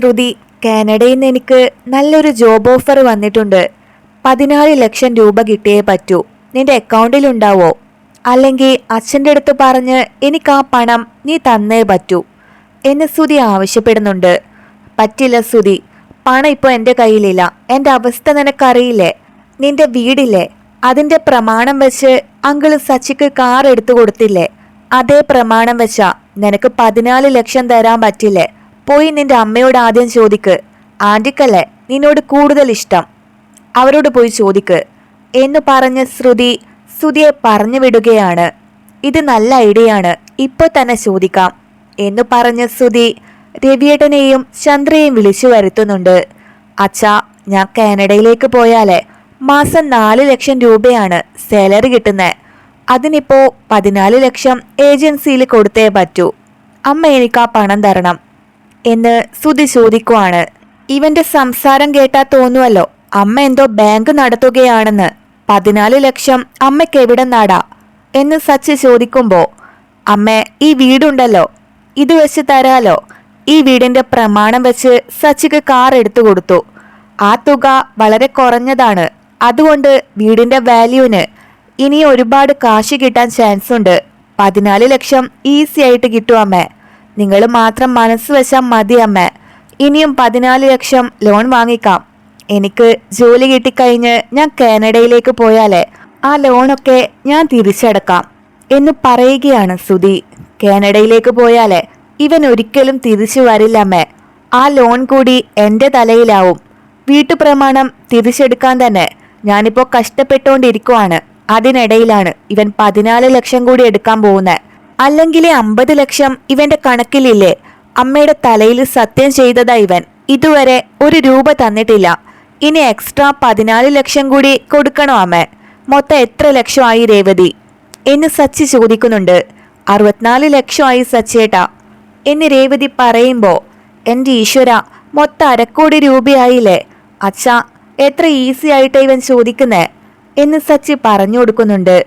ശ്രുതി കാനഡയിൽ നിന്ന് എനിക്ക് നല്ലൊരു ജോബ് ഓഫർ വന്നിട്ടുണ്ട്. പതിനാല് ലക്ഷം രൂപ കിട്ടിയേ പറ്റൂ. നിന്റെ അക്കൗണ്ടിൽ ഉണ്ടാവോ? അല്ലെങ്കിൽ അച്ഛന്റെ അടുത്ത് പറഞ്ഞ് എനിക്ക് ആ പണം നീ തന്നേ പറ്റൂ എന്ന് സുതി ആവശ്യപ്പെടുന്നുണ്ട്. പറ്റില്ല സുതി പണം ഇപ്പോൾ എന്റെ കയ്യിലില്ല. എന്റെ അവസ്ഥ നിനക്കറിയില്ലേ? നിന്റെ വീടില്ലേ? അതിന്റെ പ്രമാണം വെച്ച് അങ്കിൾ സച്ചിക്ക് കാർ എടുത്തു കൊടുത്തില്ലേ? അതേ പ്രമാണം വെച്ചാ നിനക്ക് പതിനാല് ലക്ഷം തരാൻ പറ്റില്ലേ? പോയി നിന്റെ അമ്മയോട് ആദ്യം ചോദിക്ക്. ആന്റിക്കല്ലേ നിന്നോട് കൂടുതൽ ഇഷ്ടം. അവരോട് പോയി ചോദിക്ക്. എന്ന് പറഞ്ഞ് ശ്രുതി ശ്രുതിയെ പറഞ്ഞു വിടുകയാണ്. ഇത് നല്ല ഐഡിയയാണ് ഇപ്പോൾ തന്നെ ചോദിക്കാം. എന്ന് പറഞ്ഞ ശ്രുതി രവിയേട്ടനെയും ചന്ദ്രയെയും വിളിച്ചു വരുത്തുന്നുണ്ട്. അച്ഛാ ഞാൻ കാനഡയിലേക്ക് പോയാലേ മാസം നാല് ലക്ഷം രൂപയാണ് സാലറി കിട്ടുന്നത് അതിനിപ്പോ പതിനാല് ലക്ഷം ഏജൻസിയിൽ കൊടുത്തേ പറ്റൂ. അമ്മ എനിക്ക് ആ പണം തരണം. എന്ന് സുധി ചോദിക്കുവാണ്. ഇവന്റെ സംസാരം കേട്ടാ തോന്നുവല്ലോ അമ്മ എന്തോ ബാങ്ക് നടത്തുകയാണെന്ന്. പതിനാല് ലക്ഷം അമ്മയ്ക്ക് എവിടെ നാടാ? എന്ന് സച്ചി ചോദിക്കുമ്പോ അമ്മ ഈ വീടുണ്ടല്ലോ ഇത് വെച്ച് തരാലോ? ഈ വീടിന്റെ പ്രമാണം വെച്ച് സച്ചിക്ക് കാർ എടുത്തു കൊടുത്തു. ആ തുക വളരെ കുറഞ്ഞതാണ്. അതുകൊണ്ട് വീടിന്റെ വാല്യൂന് ഇനി ഒരുപാട് കാശ് കിട്ടാൻ ചാൻസ് ഉണ്ട്. പതിനാല് ലക്ഷം ഈസി ആയിട്ട് കിട്ടും അമ്മേ. നിങ്ങൾ മാത്രം മനസ്സ് വശാൽ മതി അമ്മ. ഇനിയും പതിനാല് ലക്ഷം ലോൺ വാങ്ങിക്കാം. എനിക്ക് ജോലി കിട്ടിക്കഴിഞ്ഞ് ഞാൻ കാനഡയിലേക്ക് പോയാലേ ആ ലോണൊക്കെ ഞാൻ തിരിച്ചടക്കാം എന്ന് പറയുകയാണ് സുധി. കാനഡയിലേക്ക് പോയാലേ ഇവൻ ഒരിക്കലും തിരിച്ചു വരില്ലമ്മേ ആ ലോൺ കൂടി എന്റെ തലയിലാവും. വീട്ടുപ്രമാണം തിരിച്ചെടുക്കാൻ തന്നെ ഞാനിപ്പോൾ കഷ്ടപ്പെട്ടുകൊണ്ടിരിക്കുവാണ്. അതിനിടയിലാണ് ഇവൻ പതിനാല് ലക്ഷം കൂടി എടുക്കാൻ പോകുന്നത് അല്ലെങ്കിലേ അമ്പത് ലക്ഷം ഇവന്റെ കണക്കിലില്ലേ? അമ്മയുടെ തലയിൽ സത്യം ചെയ്തതാ ഇവൻ. ഇതുവരെ ഒരു രൂപ തന്നിട്ടില്ല. ഇനി എക്സ്ട്രാ പതിനാല് ലക്ഷം കൂടി കൊടുക്കണോ അമ്മ? മൊത്തം എത്ര ലക്ഷമായി രേവതി? എന്ന് സച്ചി ചോദിക്കുന്നുണ്ട്. അറുപത്തിനാല് ലക്ഷമായി സച്ചേട്ടാ. എന്ന് രേവതി പറയുമ്പോ എന്റെ ഈശ്വര മൊത്തം അരക്കോടി രൂപയായില്ലേ? അച്ഛാ എത്ര ഈസി ആയിട്ടാ ഇവൻ ചോദിക്കുന്നേ? എന്ന് സച്ചി പറഞ്ഞു കൊടുക്കുന്നുണ്ട്.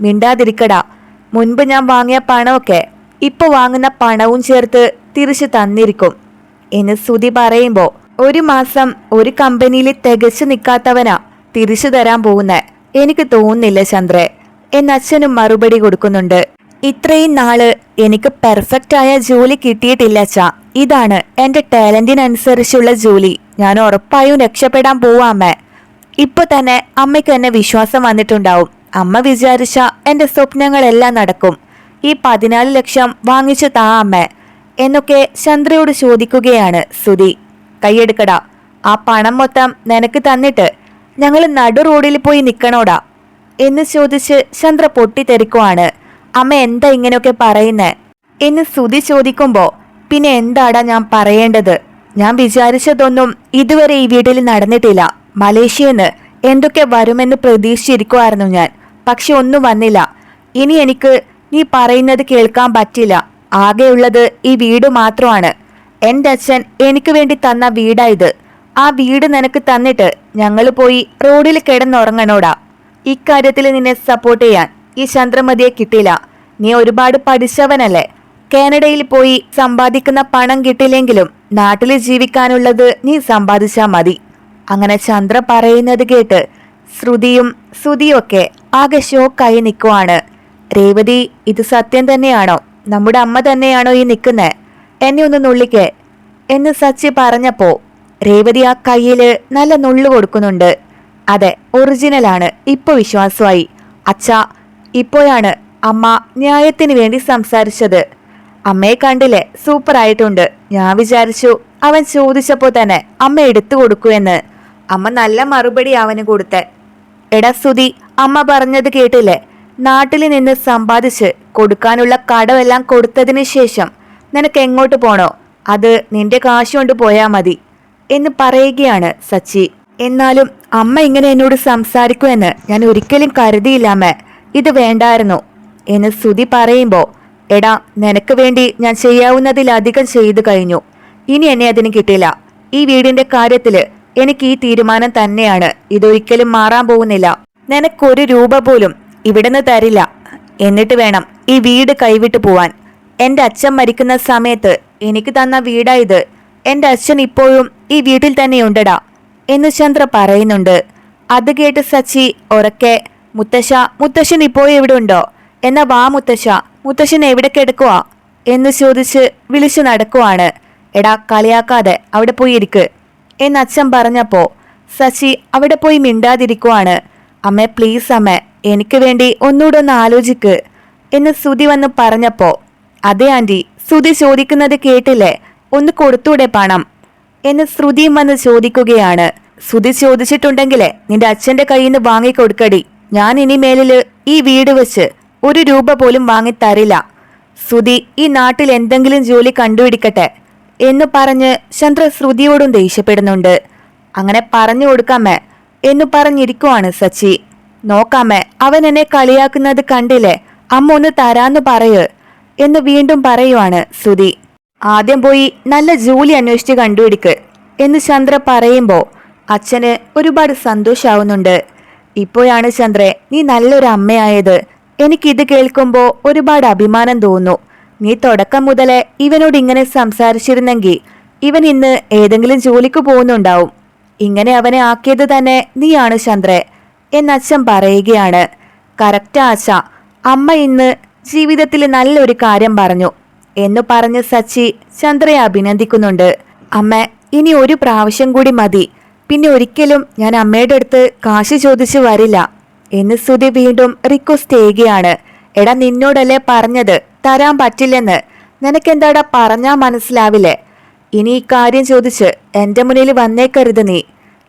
മിണ്ടാതിരിക്കടാ മുൻപ് ഞാൻ വാങ്ങിയ പണമൊക്കെ ഇപ്പൊ വാങ്ങുന്ന പണവും ചേർത്ത് തിരിച്ചു തന്നിരിക്കും. എന്ന് ശ്രുതി പറയുമ്പോ ഒരു മാസം ഒരു കമ്പനിയിൽ തികച്ചു നിൽക്കാത്തവനാ തിരിച്ചു തരാൻ പോകുന്നേ. എനിക്ക് തോന്നുന്നില്ല ചന്ദ്രെ. എന്നച്ഛനും മറുപടി കൊടുക്കുന്നുണ്ട്. ഇത്രയും നാൾ എനിക്ക് പെർഫെക്റ്റ് ആയ ജോലി കിട്ടിയിട്ടില്ല അച്ഛാ. ഇതാണ് എന്റെ ടാലന്റിനനുസരിച്ചുള്ള ജോലി. ഞാൻ ഉറപ്പായും രക്ഷപ്പെടാൻ പോവാമ്മേ ഇപ്പൊ തന്നെ അമ്മയ്ക്ക് എന്നെ വിശ്വാസം വന്നിട്ടുണ്ടാവും. അമ്മ വിചാരിച്ച എന്റെ സ്വപ്നങ്ങളെല്ലാം നടക്കും. ഈ പതിനാല് ലക്ഷം വാങ്ങിച്ചു താ അമ്മ എന്നൊക്കെ ചന്ദ്രയോട് ചോദിക്കുകയാണ് സുധി. കൈയെടുക്കടാ ആ പണം മൊത്തം നിനക്ക് തന്നിട്ട് ഞങ്ങൾ നടു റോഡിൽ പോയി നിക്കണോടാ എന്ന് ചോദിച്ച് ചന്ദ്ര പൊട്ടിത്തെറിക്കുവാണ്. അമ്മ എന്താ ഇങ്ങനെയൊക്കെ പറയുന്നേ? എന്ന് സുധി ചോദിക്കുമ്പോൾ പിന്നെ എന്താടാ ഞാൻ പറയേണ്ടത്? ഞാൻ വിചാരിച്ചതൊന്നും ഇതുവരെ ഈ വീട്ടിൽ നടന്നിട്ടില്ല. മലേഷ്യന്ന് എന്തൊക്കെ വരുമെന്ന് പ്രതീക്ഷിച്ചിരിക്കുമായിരുന്നു ഞാൻ. പക്ഷെ ഒന്നും വന്നില്ല. ഇനി എനിക്ക് നീ പറയുന്നത് കേൾക്കാൻ പറ്റില്ല. ആകെയുള്ളത് ഈ വീട് മാത്രമാണ്. എന്റെ അച്ഛൻ എനിക്ക് വേണ്ടി തന്ന വീടായത് ആ വീട് നിനക്ക് തന്നിട്ട് ഞങ്ങൾ പോയി റോഡിൽ കിടന്നുറങ്ങണോടാ. ഇക്കാര്യത്തിൽ നിന്നെ സപ്പോർട്ട് ചെയ്യാൻ ഈ ചന്ദ്രമതിയെ കിട്ടില്ല. നീ ഒരുപാട് പഠിച്ചവനല്ലേ. കാനഡയിൽ പോയി സമ്പാദിക്കുന്ന പണം കിട്ടില്ലെങ്കിലും നാട്ടിൽ ജീവിക്കാനുള്ളത് നീ സമ്പാദിച്ചാ മതി. അങ്ങനെ ചന്ദ്ര പറയുന്നത് കേട്ട് ശ്രുതിയും ശ്രുതിയൊക്കെ ആകെ ഷോക്കായി നിൽക്കുവാണ് രേവതി ഇത് സത്യം തന്നെയാണോ? നമ്മുടെ അമ്മ തന്നെയാണോ ഈ നിൽക്കുന്നേ എന്നെ ഒന്ന് നുള്ളിക്കേ. എന്ന് സച്ചി പറഞ്ഞപ്പോ രേവതി ആ കയ്യിൽ നല്ല നുള്ളു കൊടുക്കുന്നുണ്ട്. അതെ ഒറിജിനലാണ്. ഇപ്പൊ വിശ്വാസമായി. അച്ഛാ ഇപ്പോഴാണ് അമ്മ ന്യായത്തിന് വേണ്ടി സംസാരിച്ചത്. അമ്മയെ കണ്ടില്ലേ? സൂപ്പർ ആയിട്ടുണ്ട് ഞാൻ വിചാരിച്ചു അവൻ ചോദിച്ചപ്പോൾ തന്നെ അമ്മ എടുത്തു കൊടുക്കൂ എന്ന് അമ്മ നല്ല മറുപടി അവന് കൊടുത്തെ. എടാ സുതി അമ്മ പറഞ്ഞത് കേട്ടില്ലേ? നാട്ടിൽ നിന്ന് സമ്പാദിച്ച് കൊടുക്കാനുള്ള കടമെല്ലാം കൊടുത്തതിന് ശേഷം നിനക്ക് എങ്ങോട്ട് പോണോ? അത് നിന്റെ കാശ് കൊണ്ട് പോയാ മതി എന്ന് പറയുകയാണ് സച്ചി. എന്നാലും അമ്മ ഇങ്ങനെ എന്നോട് സംസാരിക്കുമെന്ന് ഞാൻ ഒരിക്കലും കരുതിയില്ലാമേ ഇത് വേണ്ടായിരുന്നു എന്ന് സുതി പറയുമ്പോൾ എടാ നിനക്ക് വേണ്ടി ഞാൻ ചെയ്യാവുന്നതിലധികം ചെയ്തു കഴിഞ്ഞു. ഇനി എന്നെ അതിന് കിട്ടില്ല. ഈ വീടിന്റെ കാര്യത്തിൽ എനിക്ക് ഈ തീരുമാനം തന്നെയാണ്. ഇതൊരിക്കലും മാറാൻ പോകുന്നില്ല. നിനക്കൊരു രൂപ പോലും ഇവിടുന്ന് തരില്ല. എന്നിട്ട് വേണം ഈ വീട് കൈവിട്ടു പോവാൻ. എന്റെ അച്ഛൻ മരിക്കുന്ന സമയത്ത് എനിക്ക് തന്ന വീടായത് എന്റെ അച്ഛൻ ഇപ്പോഴും ഈ വീട്ടിൽ തന്നെയുണ്ടടാ എന്ന് ചന്ദ്ര പറയുന്നുണ്ട്. അത് കേട്ട് സച്ചി ഉറക്കെ മുത്തശ്ശ മുത്തശ്ശൻ ഇപ്പോഴും ഇവിടെ ഉണ്ടോ? എന്നാ വാ മുത്തശ്ശ മുത്തശ്ശൻ എവിടെ കിടക്കുക എന്ന് ചോദിച്ച് വിളിച്ചു നടക്കുവാണ്. എടാ കളിയാക്കാതെ അവിടെ പോയി ഇരിക്ക് എന്ന് അച്ഛൻ പറഞ്ഞപ്പോ സച്ചി അവിടെ പോയി മിണ്ടാതിരിക്കുവാണ്. അമ്മേ പ്ലീസ് അമ്മേ എനിക്ക് വേണ്ടി ഒന്നുകൂടെ ഒന്ന് ആലോചിക്ക്. എന്ന് സുതി വന്ന് പറഞ്ഞപ്പോ അതെ ആന്റി സുതി ചോദിക്കുന്നത് കേട്ടില്ലേ? ഒന്ന് കൊടുത്തൂടെ പണം? എന്ന് ശ്രുതിയും വന്ന് ചോദിക്കുകയാണ്. ശ്രുതി ചോദിച്ചിട്ടുണ്ടെങ്കിലേ നിന്റെ അച്ഛന്റെ കയ്യിൽ നിന്ന് വാങ്ങിക്കൊടുക്കടി. ഞാൻ ഇനി മേലിൽ ഈ വീട് വെച്ച് ഒരു രൂപ പോലും വാങ്ങിത്തരില്ല. ശ്രുതി ഈ നാട്ടിൽ എന്തെങ്കിലും ജോലി കണ്ടുപിടിക്കട്ടെ. എന്ന് പറഞ്ഞ് ചന്ദ്ര ശ്രുതിയോടും ദേഷ്യപ്പെടുന്നുണ്ട്. അങ്ങനെ പറഞ്ഞു കൊടുക്കാമേ എന്ന് പറഞ്ഞിരിക്കുവാണ് സച്ചി. നോക്കാമേ അവൻ എന്നെ കളിയാക്കുന്നത് കണ്ടില്ലേ? അമ്മ ഒന്ന് തരാന്ന് പറയ് എന്ന് വീണ്ടും പറയുവാണ് സുധി. ആദ്യം പോയി നല്ല ജോലി അന്വേഷിച്ച് കണ്ടുപിടിക്ക് എന്ന് ചന്ദ്ര പറയുമ്പോൾ അച്ഛന് ഒരുപാട് സന്തോഷാവുന്നുണ്ട്. ഇപ്പോഴാണ് ചന്ദ്രെ നീ നല്ലൊരു അമ്മയായത്. എനിക്കിത് കേൾക്കുമ്പോൾ ഒരുപാട് അഭിമാനം തോന്നുന്നു. നീ തുടക്കം മുതലേ ഇവനോട് ഇങ്ങനെ സംസാരിച്ചിരുന്നെങ്കിൽ ഇവൻ ഇന്ന് ഏതെങ്കിലും ജോലിക്ക് പോകുന്നുണ്ടാവും. ഇങ്ങനെ അവനെ ആക്കിയത് തന്നെ നീയാണ് ചന്ദ്രേ എന്നച്ഛൻ പറയുകയാണ്. കറക്റ്റ് ആശ. അമ്മ ഇന്ന് ജീവിതത്തിൽ നല്ലൊരു കാര്യം പറഞ്ഞു എന്ന് പറഞ്ഞ് സച്ചി ചന്ദ്രയെ അഭിനന്ദിക്കുന്നുണ്ട്. അമ്മ ഇനി ഒരു പ്രാവശ്യം കൂടി മതി. പിന്നെ ഒരിക്കലും ഞാൻ അമ്മയുടെ അടുത്ത് കാശ് ചോദിച്ചു വരില്ല എന്ന് സ്തുതി വീണ്ടും റിക്വസ്റ്റ് ചെയ്യുകയാണ്. എടാ നിന്നോടല്ലേ പറഞ്ഞത്? തരാൻ പറ്റില്ലെന്ന്. നിനക്കെന്താടാ പറഞ്ഞാ മനസ്സിലാവില്ലേ? ഇനി ഇക്കാര്യം കാര്യം ചോദിച്ച് എന്റെ മുന്നിൽ വന്നേക്കരുത് നീ.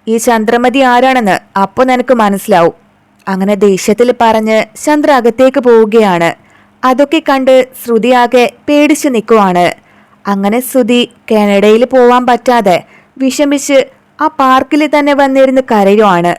ഈ ചന്ദ്രമതി ആരാണെന്ന് അപ്പൊ നിനക്ക് മനസ്സിലാവും. അങ്ങനെ ദേഷ്യത്തിൽ പറഞ്ഞ് ചന്ദ്ര അകത്തേക്ക് പോവുകയാണ്. അതൊക്കെ കണ്ട് ശ്രുതി ആകെ പേടിച്ചു നിൽക്കുവാണ് അങ്ങനെ ശ്രുതി കാനഡയിൽ പോവാൻ പറ്റാതെ വിഷമിച്ച് ആ പാർക്കിൽ തന്നെ വന്നിരുന്ന് കരയുവാണ്.